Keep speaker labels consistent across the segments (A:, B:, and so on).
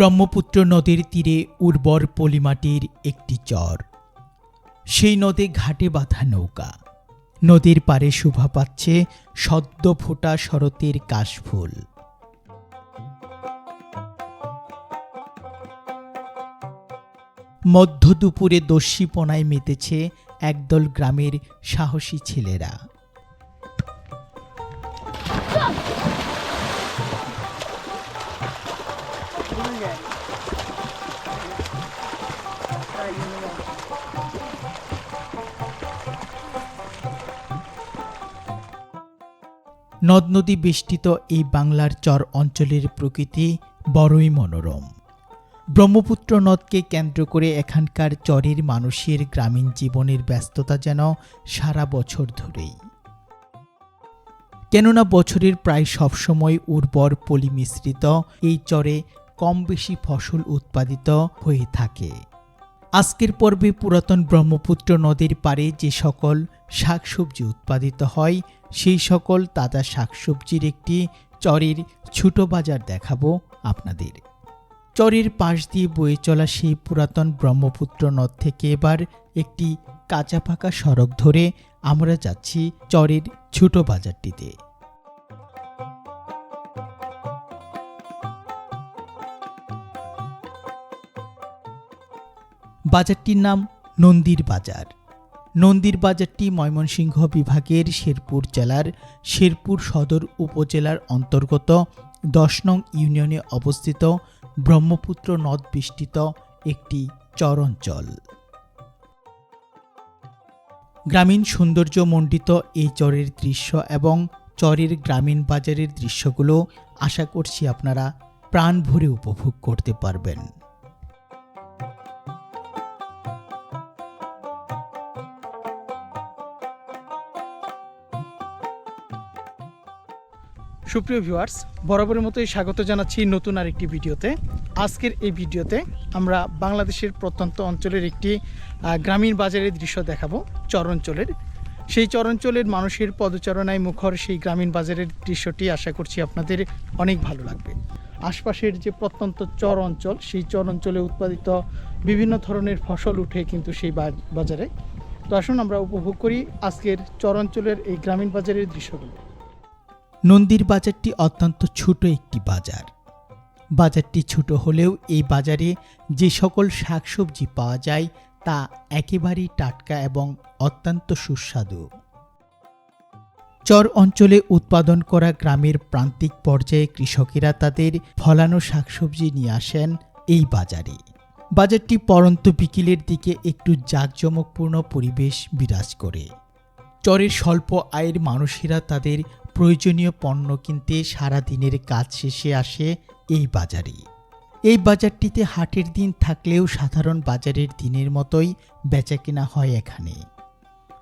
A: ব্রহ্মপুত্র নদীর তীরে উর্বর পলিমাটির একটি চর। সেই নদে ঘাটে বাঁধা নৌকা। নদীর পারে শোভা পাচ্ছে সদ্য ফোটা শরতের কাশফুল। মধ্য দুপুরে দস্যিপনায় মেতেছে একদল গ্রামের সাহসী ছেলেরা। নদ নদী বেষ্টিত এই বাংলার চর অঞ্চলের প্রকৃতি বড়ই মনোরম। ব্রহ্মপুত্র নদকে কেন্দ্র করে এখানকার চরের মানুষের গ্রামীণ জীবনের ব্যস্ততা যেন সারা বছর ধরেই। কেননা বছরের প্রায় সবসময় উর্বর পলি মিশ্রিত, এই চরে কম বেশি ফসল উৎপাদিত হয়ে থাকে। আজকের পর্বে পুরাতন ব্রহ্মপুত্র নদীর পাড়ে যে সকল শাকসবজি উৎপাদিত হয়, সেই সকল তাজা শাকসবজির একটি চরের ছোট বাজার দেখাবো আপনাদের। চরের পাশ দিয়ে বয়ে চলা সেই পুরাতন ব্রহ্মপুত্র নদ থেকে এবার একটি কাঁচা পাকা সড়ক ধরে আমরা যাচ্ছি চরের ছোট বাজারটিতে। বাজারটির নাম নন্দীর বাজার। নন্দীর বাজারটি ময়মনসিংহ বিভাগের শেরপুর জেলার শেরপুর সদর উপজেলার অন্তর্গত দশ নং ইউনিয়নে অবস্থিত ব্রহ্মপুত্র নদ বিষ্টিত একটি চরঞ্চল। গ্রামীণ সৌন্দর্য মণ্ডিত এই চরের দৃশ্য এবং চরের গ্রামীণ বাজারের দৃশ্যগুলো আশা করছি আপনারা প্রাণ ভরে উপভোগ করতে পারবেন।
B: সুপ্রিয় ভিউয়ার্স, বরাবরের মতোই স্বাগত জানাচ্ছি নতুন আরেকটি ভিডিওতে। আজকের এই ভিডিওতে আমরা বাংলাদেশের প্রত্যন্ত অঞ্চলের একটি গ্রামীণ বাজারের দৃশ্য দেখাবো চরাঞ্চলের সেই চরাঞ্চলের মানুষের পদচারণায় মুখর সেই গ্রামীণ বাজারের দৃশ্যটি আশা করছি আপনাদের অনেক ভালো লাগবে। আশপাশের যে প্রত্যন্ত চর অঞ্চল, সেই চর অঞ্চলে উৎপাদিত বিভিন্ন ধরনের ফসল উঠে কিন্তু সেই বাজারে। তো আসুন আমরা উপভোগ করি আজকের চরাঞ্চলের এই গ্রামীণ বাজারের দৃশ্যগুলো।
A: নন্দীর বাজারটি অত্যন্ত ছোট একটি বাজার। বাজারটি ছোট হলেও এই বাজারে যে সকল শাকসবজি পাওয়া যায় তা একেবারেই টাটকা এবং অত্যন্ত সুস্বাদু। চর অঞ্চলে উৎপাদন করা গ্রামের প্রান্তিক পর্যায়ে কৃষকেরা তাদের ফলানো শাকসবজি নিয়ে আসেন এই বাজারে। বাজারটি পরন্ত বিকেলের দিকে একটু জাঁকজমকপূর্ণ পরিবেশ বিরাজ করে। চরের স্বল্প আয়ের মানুষেরা তাদের প্রয়োজনীয় পণ্য কিনতে সারা দিনের কাজ শেষে আসে এই বাজারে এই বাজারটিতে হাটের দিন থাকলেও সাধারণ বাজারের দিনের মতোই বেচাকেনা হয় এখানে।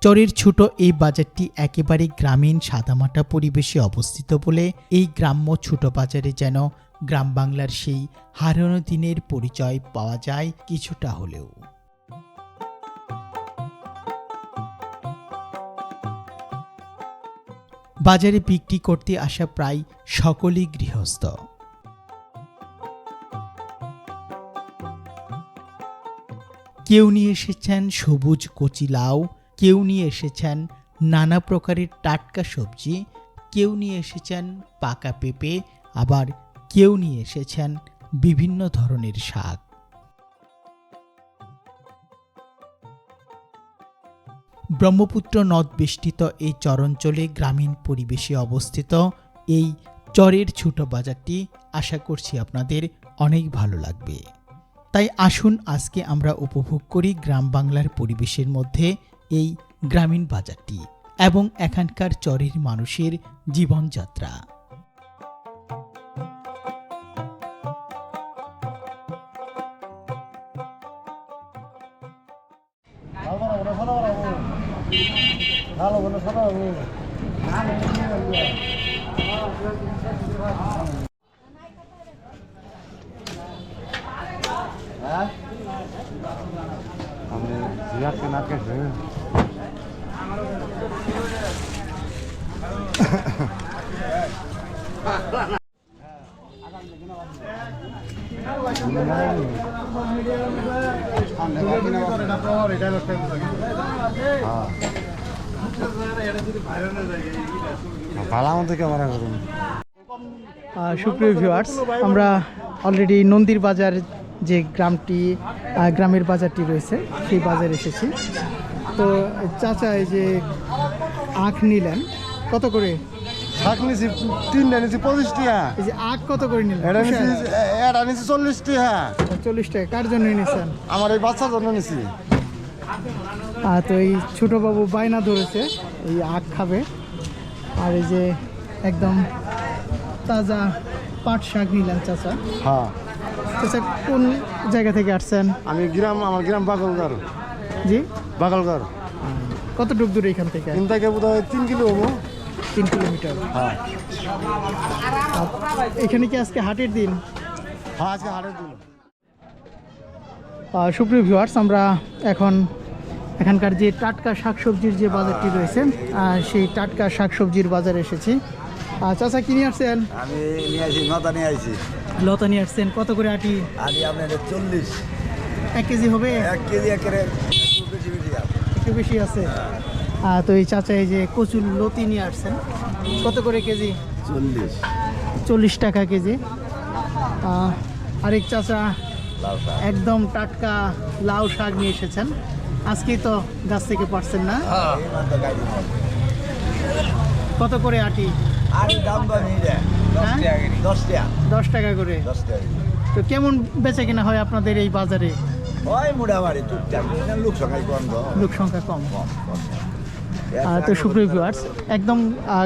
A: চরের ছোট এই বাজারটি একেবারে গ্রামীণ সাদামাটা পরিবেশে অবস্থিত বলে এই গ্রাম্য ছোট বাজারে যেন গ্রাম বাংলার সেই হারানো দিনের পরিচয় পাওয়া যায় কিছুটা হলেও। বাজারে বিক্রি করতে আসা প্রায় সকলেই গৃহস্থ। কেউ নিয়ে এসেছেন সবুজ কচি লাউ, কেউ নিয়ে এসেছেন নানা প্রকারের টাটকা সবজি, কেউ নিয়ে এসেছেন পাকা পেঁপে, আবার কেউ নিয়ে এসেছেন বিভিন্ন ধরনের শাক। ব্রহ্মপুত্র নদ বেষ্টিত এই চরঞ্চলে গ্রামীণ পরিবেশে অবস্থিত এই চরের ছোট বাজারটি আশা করছি আপনাদের অনেক ভালো লাগবে। তাই আসুন আজকে আমরা উপভোগ করি গ্রাম বাংলার পরিবেশের মধ্যে এই গ্রামীণ বাজারটি এবং এখানকার চরের মানুষের জীবনযাত্রা।
C: ভালো ভালো সবাই হ্যাঁ? আমি জিয়াদকে না কেছে ঠান্ডা
B: হ্যাঁ। সুপ্রিয় ভিউয়ার্স আমরা অলরেডি নন্দীর বাজার যে গ্রামটি গ্রামের বাজারটি রয়েছে সেই বাজারে এসেছি। তো চাচা এই যে আখ নিলেন কত করে?
C: শাক নিছি তিনটা নিছি পঁচিশ টাকা।
B: এই যে আখ কত করে নিলেন?
C: এটা নিছি এটা নিছি চল্লিশ টাকা।
B: চল্লিশ টাকা কার জন্য নিয়েছেন
C: আমার এই বাচ্চার জন্য নিছি।
B: তো এই ছোটো বাবু বায়না ধরেছে এই আখ খাবে। আর এই যে একদম তাজা পাট শাক নিলেন চাচা।
C: হ্যাঁ।
B: চাচা কোন জায়গা থেকে আসছেন?
C: আমি গ্রাম আমার গ্রাম বাগলগড়
B: জি?
C: বাগলগড়
B: কতটুক দূরে এখান থেকে?
C: তিন থেকে বোধ হয় তিন কিলো হব।
B: তিন কিলোমিটার।
C: হ্যাঁ।
B: এখানে কি আজকে হাটের দিন?
C: হ্যাঁ আজকে হাটের দিন।
B: সুপ্রিয় ভিউয়ার্স আমরা এখন এখানকার যে টাটকা শাকসবজির যে বাজারটি রয়েছে সেই টাটকা শাকসবজির বাজার এসেছি। চাচা কিনে আসছেন?
D: আমি নিয়ে আসি নটা নিয়ে আসি।
B: লতা নিয়ে আসছেন কত করে আটি?
D: আদি আপনার চল্লিশ।
B: এক কেজি হবে?
D: এক কেজি একেবারে একটু বেশি বেশি আছে।
B: একটু বেশি আছে। তো এই চাচা এই যে কচুর লতি নিয়ে আসছেন কত করে কেজি?
D: চল্লিশ।
B: চল্লিশ টাকা কেজি। আরেক চাচা একদম টাটকা লাউ শাক নিয়ে এসেছেন। আজকেই তো গাছ থেকে পারছেন না। কত করে আটি?
D: দশ
B: হ্যাঁ?
D: টাকা করে।
B: তো কেমন বেচে কিনা হয় আপনাদের এই বাজারে?
D: লোক
B: সংখ্যা কম।
D: কম।
B: তো সুপ্রিয় ভিউয়ার্স একদম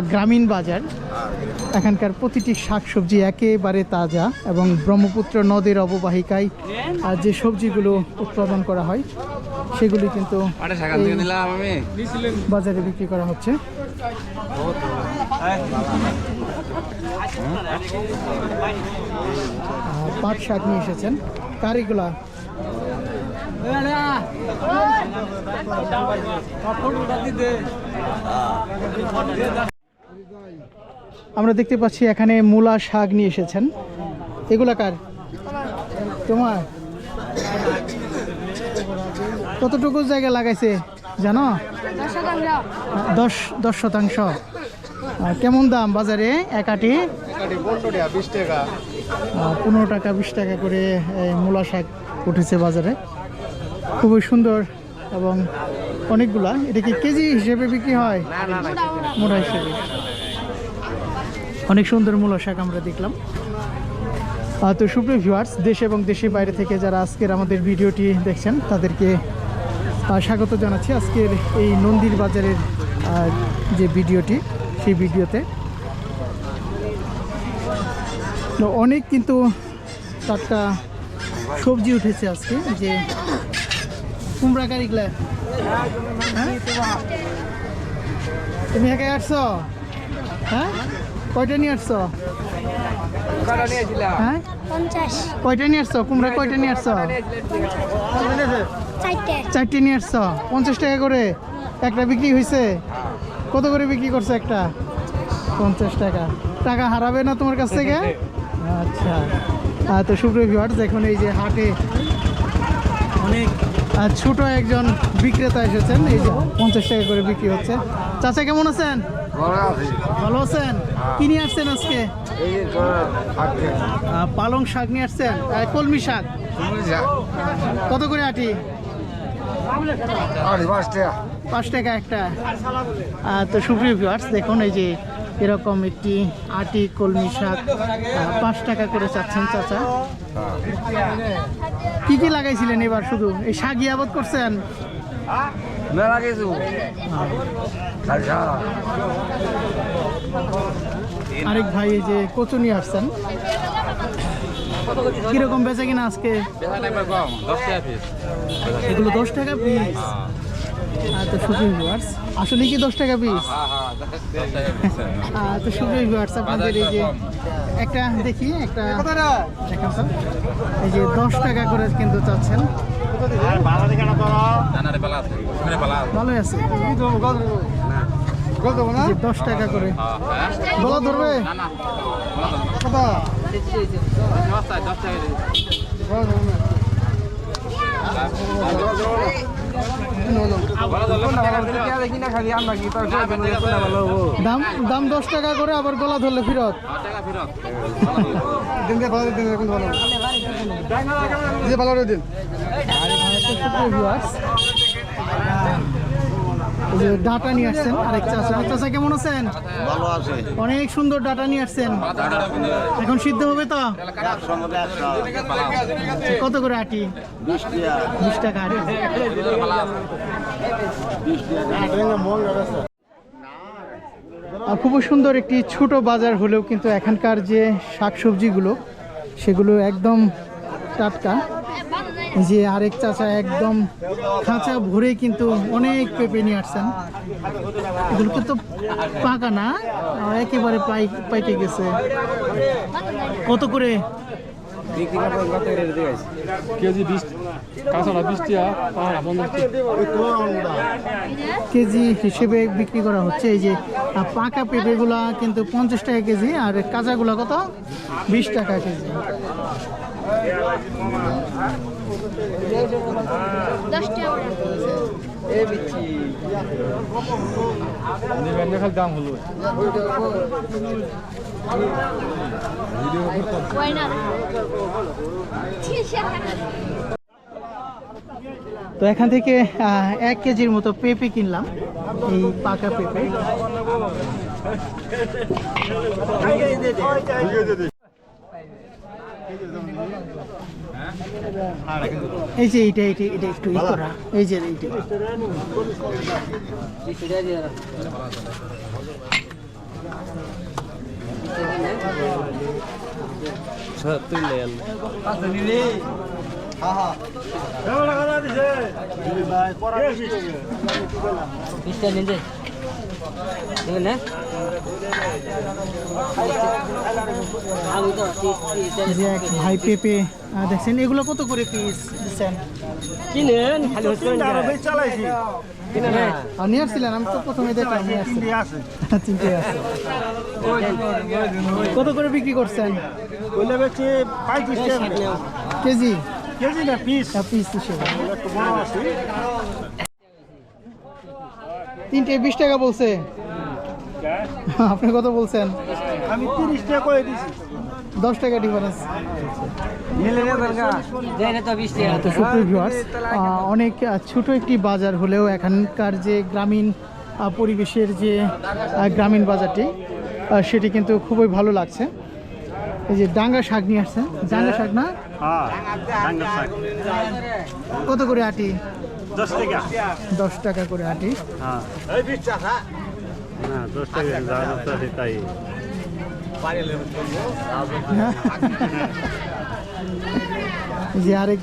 B: গ্রামীণ বাজার। এখানকার প্রতিটি শাকসবজি একেবারে তাজা এবং ব্রহ্মপুত্র নদের অববাহিকায় যে সবজিগুলো উৎপাদন করা হয় সেগুলি কিন্তু বাজারে বিক্রি করা হচ্ছে। পাট শাক নিয়ে এসেছেন। কারিগুলা। আমরা দেখতে পাচ্ছি এখানে মূলা শাক নিয়ে এসেছেন। এগুলা কার? তোমার? কতটুকু জায়গা লাগাইছে জানো? দশ দশ শতাংশ। কেমন দাম বাজারে? এক আটি?
C: পনেরো টাকা, বিশ টাকা
B: করে মূলা শাক উঠেছে বাজারে। খুবই সুন্দর এবং অনেকগুলা। এটা কি কেজি হিসেবে বিক্রি হয়? মোটা হিসেবে। অনেক সুন্দর মূলা শাক আমরা দেখলাম। তো সুপ্রিয় ভিউয়ার্স দেশ এবং দেশের বাইরে থেকে যারা আজকের আমাদের ভিডিওটি দেখছেন, তাদেরকে স্বাগত জানাচ্ছি আজকের এই নন্দীর বাজারের যে ভিডিওটি সেই ভিডিওতে। তো অনেক কিন্তু টাটকা সবজি উঠেছে আজকে যে কুমড়া কারিগুলা। হ্যাঁ? তুমি একাই আসছো? হ্যাঁ? কয়টা নিয়ে আসছো? হ্যাঁ? কয়টা নিয়ে আসছো? কুমড়া কয়টা নিয়ে আসছো?
E: চারটে।
B: নিয়ে আসছো? পঞ্চাশ টাকা করে। একটা বিক্রি হয়েছে কত করে বিক্রি করছ একটা? পঞ্চাশ টাকা। টাকা হারাবে না তোমার কাছ থেকে? আচ্ছা। তো সুপ্রিয় ভিউয়ার্স দেখুন এই যে হাটে অনেক ছোট একজন বিক্রেতা এসেছেন। এই যে পঞ্চাশ টাকা করে বিক্রি হচ্ছে। চাচা কেমন আছেন? ভালো আছেন? কি নিয়ে আসছেন আজকে? পালং শাক নিয়ে আসছেন? কলমি শাক। কত করে আটি?
C: পাঁচ টাকা
B: একটা। তো সুপ্রিয় ভিউয়ার্স দেখুন এই যে এরকম একটি আটি কলমি শাক পাঁচ টাকা করে চাচ্ছেন চাচা। কি কি লাগাইছিলেন এবার শুধু? এই শাকই আবাদ করছেন?
D: মেলা কিছু
B: আরেক ভাই এই যে কচু নিয়ে আসছেন। কীরকম বেচে কিনা আজকে? এগুলো দশ টাকা পিস তো সুপ্রিয় ভিউয়ার্স, আসলে কি দশ টাকা পিস তো সুপ্রিয় ভিউয়ার্স, আপনাদের এই যে একটা দেখি, একটা এই যে দশ টাকা করে কিন্তু চাচ্ছেন। ভালোই আছে। দশ টাকা করে। বলা ধরবে? দাম দাম দশ টাকা করে আবার গলা ধরলে ফেরত।
C: ভালো দিন যে
B: ডাটা নিয়ে আসছেন আরেক চাষা চাষা কেমন আছেন?
D: ভালো আছে।
B: অনেক সুন্দর ডাটা নিয়ে আসছেন। এখন সিদ্ধ হবে তো? কত করে আটি?
D: বিশ টাকা
B: আটি। আর খুবই সুন্দর একটি ছোট বাজার হলেও কিন্তু এখানকার যে শাকসবজিগুলো সেগুলো একদম টাটকা। যে আরেক চাচা একদম খাঁচা ভরে কিন্তু অনেক পেঁপে নিয়ে আসছেন। এগুলো তো পাকা না একেবারে পাই পাইকে গেছে। কত করে?
E: কেজি
B: কেজি হিসেবে বিক্রি করা হচ্ছে। এই যে পাকা পেঁপেগুলা কিন্তু পঞ্চাশ টাকা কেজি আর কাঁচাগুলা কত? বিশ টাকা কেজি।
E: দাম হলো
B: তো এখান থেকে এক কেজির মতো পেঁপে কিনলাম এই পাকা পেঁপে। এই যে এইটা এইটা এটা একটু ই করা। এই যে এইটা। এই ভাই পেঁপে দেখছেন? এগুলো কত করে পিস দিচ্ছেন?
E: কিনেন খালি হচ্ছে
C: চালাইছি।
B: আর নিয়ে আসছিলেন আমি তো প্রথমে দেখলাম কত করে বিক্রি করছেন? কেজি।
C: কেজি? না পিস
B: হিসেবে। তিনটে বিশ টাকা বলছে। আপনি কত বলছেন?
C: আমি তিরিশ টাকা করে দিছি।
B: দশ টাকা ডিফারেন্স তো
E: হ্যাঁ,
B: সুপ্রিয় ভিউয়ার্স অনেক ছোট একটি বাজার হলেও এখানকার যে গ্রামীণ পরিবেশের যে গ্রামীণ বাজারটি সেটি কিন্তু খুবই ভালো লাগছে। এই যে ডাঙ্গা শাক নিয়ে আসছেন। ডাঙ্গা শাক না?
C: হ্যাঁ শাক।
B: কত করে আটি?
C: দশ টাকা?
B: দশ টাকা করে আটি।
C: হ্যাঁ। দশ টাকা যা দশ টাকা তাই।
B: যে আরেক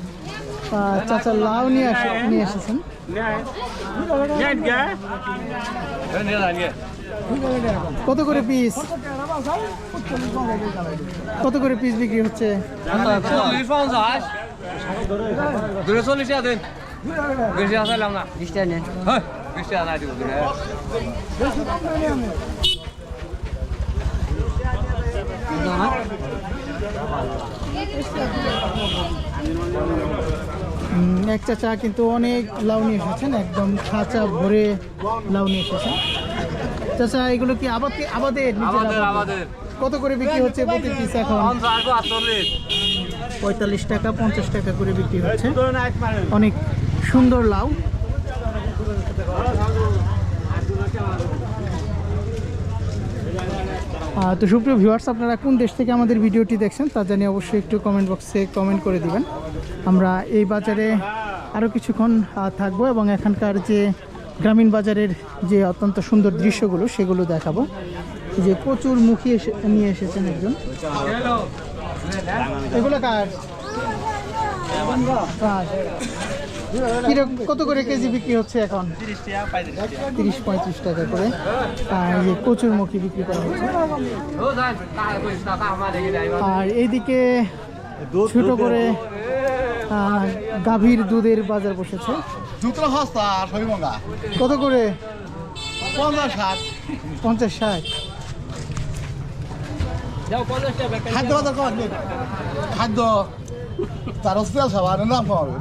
B: চাচা লাউ নিয়ে আসে নিয়ে এসেছেন। কত করে পিস কত করে পিস বিক্রি হচ্ছে?
E: দূরে চল্লিশ দিব দূরে
B: উম, এক চাচা কিন্তু অনেক লাউ নিয়ে এসেছেন একদম খাঁচা ভরে লাউ নিয়ে এসেছেন। চাচা এগুলো কি আবাদ আবাদের?
E: আমাদের
B: কত করে বিক্রি হচ্ছে প্রতি পিস এখন? পঁয়তাল্লিশ। টাকা পঞ্চাশ টাকা করে বিক্রি হচ্ছে। অনেক সুন্দর লাউ। তো সুপ্রিয় ভিউয়ার্স আপনারা কোন দেশ থেকে আমাদের ভিডিওটি দেখছেন তা জানিয়ে অবশ্যই একটু কমেন্ট বক্সে কমেন্ট করে দিবেন। আমরা এই বাজারে আরও কিছুক্ষণ থাকব এবং এখানকার যে গ্রামীণ বাজারের যে অত্যন্ত সুন্দর দৃশ্যগুলো, সেগুলো দেখাবো। যে প্রচুর মুখী নিয়ে এসেছেন একজন। এগুলো কার? কীরকম কত করে কেজি বিক্রি হচ্ছে এখন? তিরিশ পঁয়ত্রিশ টাকা করে। আর এই যে কচুর মুখী বিক্রি করা হচ্ছে। আর এইদিকে ছোট করে আহ, গাভীর দুধের বাজার বসেছে।
C: দুটো সস্তা আর
B: কত করে?
C: পঞ্চাশ ষাট।
B: পঞ্চাশ ষাট।
C: খাদ্য খাদ্য।
F: তারা তেল খাবার নাম খাওয়াবে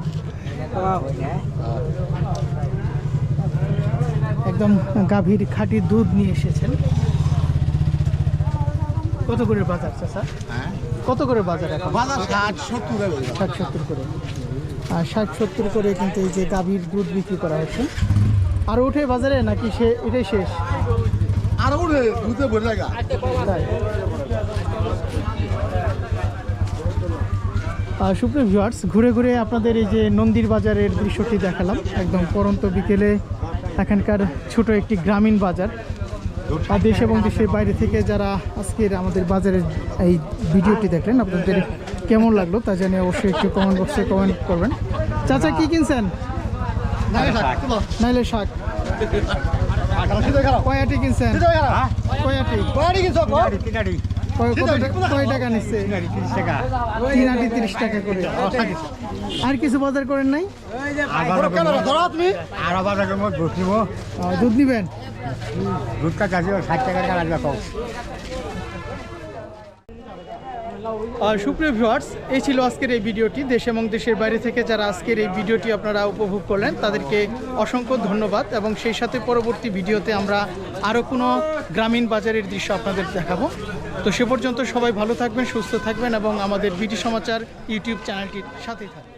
B: একদম গাভীর খাঁটি দুধ নিয়ে এসেছেন। কত করে বাজার চাচা? কত করে বাজার এখন?
F: বাজার ষাট সত্তর
B: ষাট সত্তর করে। আর ষাট সত্তর করে কিন্তু এই যে গাভীর দুধ বিক্রি করা হচ্ছে। আর ওঠে বাজারে নাকি সে এটাই শেষ?
F: আর উঠে দুধে
B: তাই। সুপ্রিয় ভিউয়ার্স ঘুরে ঘুরে আপনাদের এই যে নন্দীর বাজারের দৃশ্যটি দেখালাম। একদম পরন্ত বিকেলে এখানকার ছোট একটি গ্রামীণ বাজার। আর দেশ এবং দেশের বাইরে থেকে যারা আজকের আমাদের বাজারের এই ভিডিওটি দেখলেন আপনাদের কেমন লাগল তা জানিয়ে অবশ্যই একটু কমেন্ট বক্সে কমেন্ট করবেন। চাচা কি কিনছেন? নাইলে শাক। কয়াটি কিনছেন? কয়াটি? কয়- টাকা- নিচ্ছে? তিন আটি তিরিশ টাকা করে। আর কিছু বাজার করেন নাই?
C: দুধ নিব।
B: দুধ নিবেন?
C: দুধ কাটা ষাট টাকার লাগবে
B: সুপ্রিয় ভিউয়ার্স এই ছিল আজকের এই ভিডিওটি। দেশ এবং দেশের বাইরে থেকে যারা আজকের এই ভিডিওটি আপনারা উপভোগ করলেন তাদেরকে অসংখ্য ধন্যবাদ এবং সেই সাথে পরবর্তী ভিডিওতে আমরা আরও কোনো গ্রামীণ বাজারের দৃশ্য আপনাদের দেখাবো। তো সে পর্যন্ত সবাই ভালো থাকবেন, সুস্থ থাকবেন এবং আমাদের বিটি সমাচার ইউটিউব চ্যানেলটির সাথেই থাকবেন।